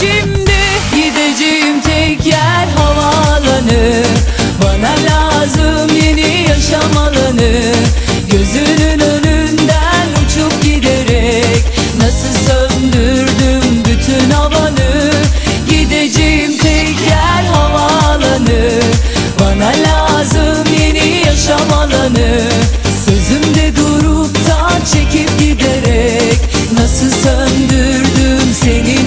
Şimdi gideceğim tek yer havaalanı. Bana lazım yeni yaşam alanı. Gözünün önünden uçup giderek Nasıl söndürdüm bütün havanı. Gideceğim tek yer havaalanı. Bana lazım yeni yaşam alanı. Sözümde durup da çekip giderek Nasıl söndürdüm seni?